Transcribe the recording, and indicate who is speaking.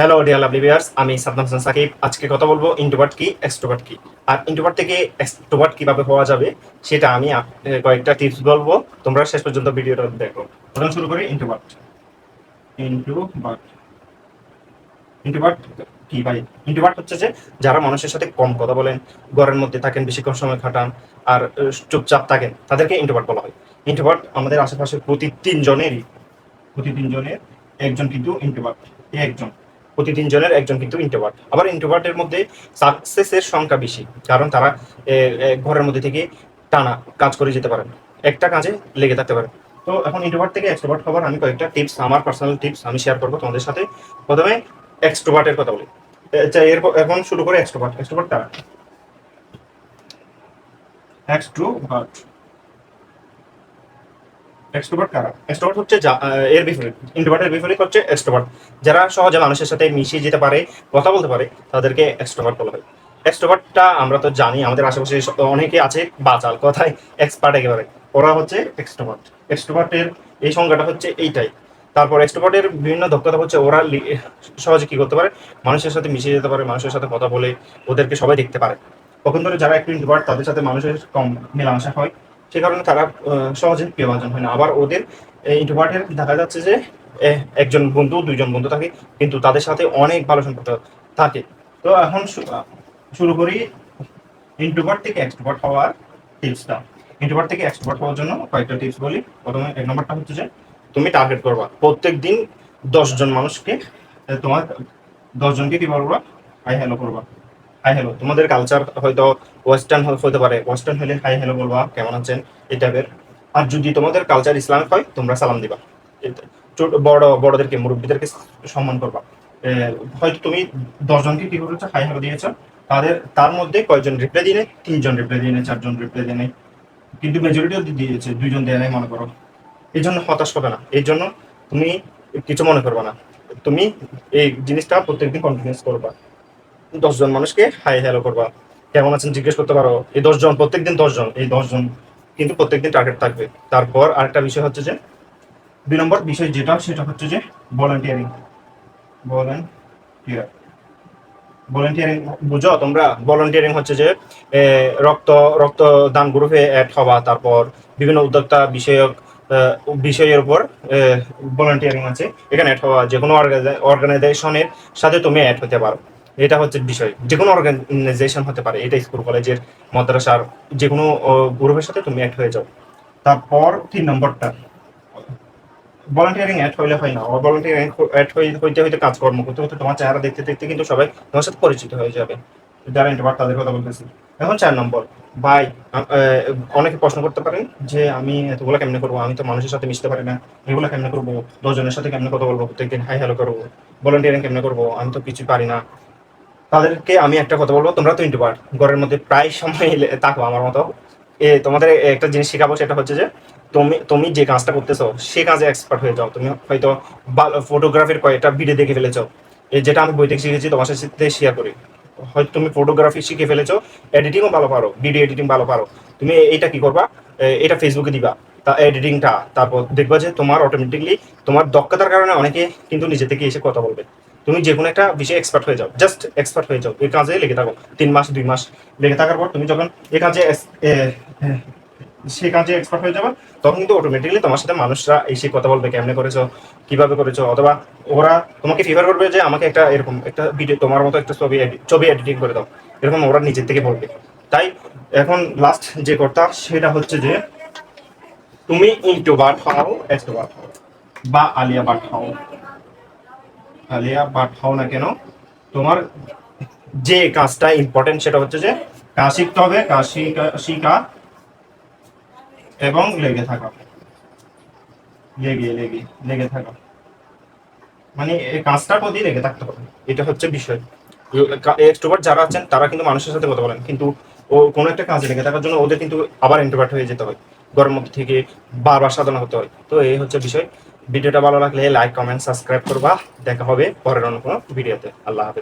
Speaker 1: Hello dear lovely viewers আমি সাদ্দাম হাসান সাকিব। আজকে কথা বলব ইন্ট্রোভার্ট কি এক্সট্রোভার্ট কি। আর ইন্ট্রোভার্ট থেকে এক্সট্রোভার্ট কীভাবে হওয়া যাবে, সেটা আমি কয়েকটা টিপস বলব। তোমরা শেষ পর্যন্ত ভিডিওটা দেখো। প্রথম শুরু করি ইন্ট্রোভার্ট ইন্ট্রোভার্ট ইন্ট্রোভার্ট কি ভাই? ইন্ট্রোভার্ট হচ্ছে যে, যারা মানুষের সাথে কম কথা বলেন, ঘরের মধ্যে থাকেন, বেশিক্ষণ সময় কাটান, আর চুপচাপ থাকেন, তাদেরকে ইন্ট্রোভার্ট বলা হয়। ইন্ট্রোভার্ট আমাদের আশেপাশে প্রতি তিনজনেরই, প্রতি তিনজনের একজন কিন্তু ইন্ট্রোভার্ট একজন। প্রতি তিনজনের একজন কিন্তু ইন্ট্রোভার্ট আবার ইন্ট্রোভার্টের মধ্যে সাকসেসের সংখ্যা বেশি কারণ তারা ঘরের মধ্যে থেকে টানা কাজ করে যেতে পারেন। একটা কাজে লেগে থাকতে পারেন। তো এখন ইন্ট্রোভার্ট থেকে এক্সট্রোভার্ট হওয়ার আমি কয়েকটা টিপস আমার পার্সোনাল টিপস আমি শেয়ার করব তোমাদের সাথে। প্রথমে এক্সট্রোভার্টের কথা বলি। আচ্ছা, এরপর এখন শুরু করে এক্সট্রোভার্ট এক্সট্রোভার্ট কারা এক্সট্রোভার্ট এক্সট্রোভার্ট কারা? এক্সট্রোভার্ট হচ্ছে এর বিপরীত। ইন্ট্রোভার্টের বিপরীত হচ্ছে এক্সট্রোভার্ট যারা সহজে মানুষের সাথে মিশিয়ে যেতে পারে, কথা বলতে পারে, তাদেরকে এক্সট্রোভার্ট বলা হয়। এক্সট্রোভার্টটা আমরা তো জানি, আমাদের আশেপাশে অনেকে আছে বাচাল কথায় এক্সপার্ট একেবারে। ওরা হচ্ছে এক্সট্রোভার্ট এক্সট্রোভার্টের এই সংজ্ঞাটা হচ্ছে এইটাই। তারপর এক্সট্রোভার্টের বিভিন্ন দক্ষতা হচ্ছে ওরা সহজে কি করতে পারে? মানুষের সাথে মিশিয়ে যেতে পারে, মানুষের সাথে কথা বলে, ওদেরকে সবাই দেখতে পারে। তখন ধরে যারা একটু ইন্ট্রোভার্ট তাদের সাথে মানুষের কম মেলামেশা হয়। সে কারণে তারা সহজে প্রিয়ভাজন হয় না। আবার ওদের ইন্ট্রোভার্টের দেখা যাচ্ছে যে একজন বন্ধু, দুইজন বন্ধু থাকে, কিন্তু তাদের সাথে অনেক ভালো সম্পর্ক থাকে। তো এখন শুরু করি ইন্ট্রোভার্ট থেকে এক্সট্রোভার্ট হওয়ার টিপসটা ইন্ট্রোভার্ট থেকে এক্সট্রোভার্ট হওয়ার জন্য কয়েকটা টিপস বলি। প্রথমে এক নম্বরটা হচ্ছে যে, তুমি টার্গেট করবা। প্রত্যেক দিন দশজন মানুষকে তোমার দশজনকে কি করবা? হাই হ্যালো করবা। হাই হ্যালো, তোমাদের কালচার হয়তো ওয়েস্টার্ন হতে পারে। ওয়েস্টার্ন হলে হাই হ্যালো বলবা, কেমন আছেন? এই টাইপের আর যদি তোমাদের কালচার ইসলামিক হয়, তোমরা সালাম দিবা। বড় বড়দেরকে, মুরব্বীদেরকে সম্মান করবা। হয়তো তুমি দশজনকে কি করেছ? হাই হ্যালো দিয়েছ। তাদের তার মধ্যে কয়জন রিপ্লাই দিয়ে নেয় তিনজন রিপ্লাই দিয়ে নেয় চারজন রিপ্লাই দিয়ে নেয় কিন্তু মেজরিটিও দিয়েছে। দুইজন দেয় নাই, মনে করো। এই জন্য হতাশ হবে না। এই জন্য তুমি কিছু মনে করবে না। তুমি এই জিনিসটা প্রত্যেকদিন কন্টিনিউস করবা। দশজন মানুষকে হাই হ্যালো করবা। কেমন আছেন? জিজ্ঞেস করতে পারো। এই দশজন প্রত্যেকদিন দশজন এই দশজন কিন্তু প্রত্যেকদিন টার্গেট থাকবে। তারপর আরেকটা বিষয় হচ্ছে যে দুই নম্বর বিষয় যেটা সেটা হচ্ছে যে ভলান্টিয়ারিং ভলান্টিয়ার ভলান্টিয়ারিং বুঝো তোমরা? ভলান্টিয়ারিং হচ্ছে যে এ, রক্ত দান গ্রুপে অ্যাড হওয়া তারপর বিভিন্ন উদ্যোক্তা বিষয়ক বিষয়ের উপর ভলান্টিয়ারিং আছে। এখানে অ্যাড হওয়া যে কোনো অর্গানাইজেশনের সাথে তুমি অ্যাড হতে পারো। এটা হচ্ছে বিষয়। যে কোনো অর্গানাইজেশন হতে পারে, এটা স্কুল কলেজের মাদ্রাসার যে কোনো গ্রুপের সাথে তুমি অ্যাড হয়ে যাও। তারপর তিন নম্বরটা। ভলান্টিয়ারিং অ্যাড হইলে হয় না। ভলান্টিয়ারিং অ্যাড হইতে হইতে কাজকর্ম করতে করতে তোমার চেহারা দেখতে দেখতে কিন্তু সবাই তোমার সাথে পরিচিত হয়ে যাবে। যারা ইন্টারভার্ট তাদের কথা বলতেছি। এখন চার নম্বর। ভাই অনেকে প্রশ্ন করতে পারেন যে আমি এতগুলো কেমনে করব? আমি তো মানুষের সাথে মিশতে পারি না। এগুলো কেমনে করব? দশজনের সাথে কেমনে কথা বলব? প্রত্যেকদিন হাই হ্যালো করব। ভলান্টিয়ারিং কেমনে করব? আমি তো কিছু পারি না। তাদেরকে আমি একটা কথা বলব, তোমরা তো ইন্টারভার্ট। ঘরের মধ্যে প্রায় সময় থাকো আমার মতো। এ, তোমাদের একটা জিনিস শেখাবো, সেটা হচ্ছে যে তুমি তুমি যে কাজটা করতেছো, সে কাজে এক্সপার্ট হয়ে যাও। তুমি হয়তো ভালো ফটোগ্রাফির কয়েকটা ভিডিও দেখে ফেলেছো। যেটা আমি বই শিখেছি, তোমার সাথে শেয়ার করি। হয়তো তুমি ফটোগ্রাফি শিখে ফেলেছো এডিটিংও ভালো পারো ভিডিও এডিটিং ভালো পারো। তুমি এইটা কি করবা? এটা ফেসবুকে দিবা, তা এডিটিংটা তারপর দেখবা যে তোমার অটোমেটিকলি তোমার দক্ষতার কারণে অনেকে কিন্তু নিজে থেকে এসে কথা বলবে। তুমি যে কোনো একটা বিষয়ে এক্সপার্ট হয়ে যাও জাস্ট এক্সপার্ট হয়ে যাও, এই কাজে লেগে থাকো, তিন মাস, দুই মাস লেগে থাকার পর তুমি যখন এ কাজে সে কাজে এক্সপার্ট হয়ে যাবে, তখন কিন্তু অটোমেটিকলি তোমার সাথে মানুষরা এসে কথা বলবে, কেমনে করেছ, কীভাবে করেছ, অথবা ওরা তোমাকে ফিভার করবে যে আমাকে একটা এরকম একটা ভিডিও তোমার মতো একটা ছবি ছবি এডিটিং করে দাও, এরকম ওরা নিজের থেকে বলবে। তাই এখন লাস্ট যে কথা সেটা হচ্ছে যে তুমি ইন্ট্রোভার্ট হও এক্সট্রোভার্ট হও, বা আলিয়া বাট হও। বাট হও না কেন? তোমার যে কাজটা ইম্পর্টেন্ট সেটা হচ্ছে যে কাজ শিখতে হবে, কাজ শিখা এবং লেগে থাকা। লেগে লেগে লেগে থাকা। মানে এই কাজটার প্রতি লেগে থাকতে হবে। এটা হচ্ছে বিষয়। এক্সট্রোভার্ট যারা আছেন, তারা কিন্তু মানুষের সাথে কথা বলেন। কিন্তু ও কোনো একটা কাজে লেগে থাকার জন্য ওদের কিন্তু আবার ইন্ট্রোভার্ট হয়ে যেতে হয়। ঘরের মধ্যে থেকে বারবার সাধনা হতে হয়। তো এই হচ্ছে বিষয়। ভিডিওটা ভালো লাগলে লাইক কমেন্ট সাবস্ক্রাইব করবা। দেখা হবে পরের অন্য কোনো ভিডিওতে। আল্লাহ হাফেজ।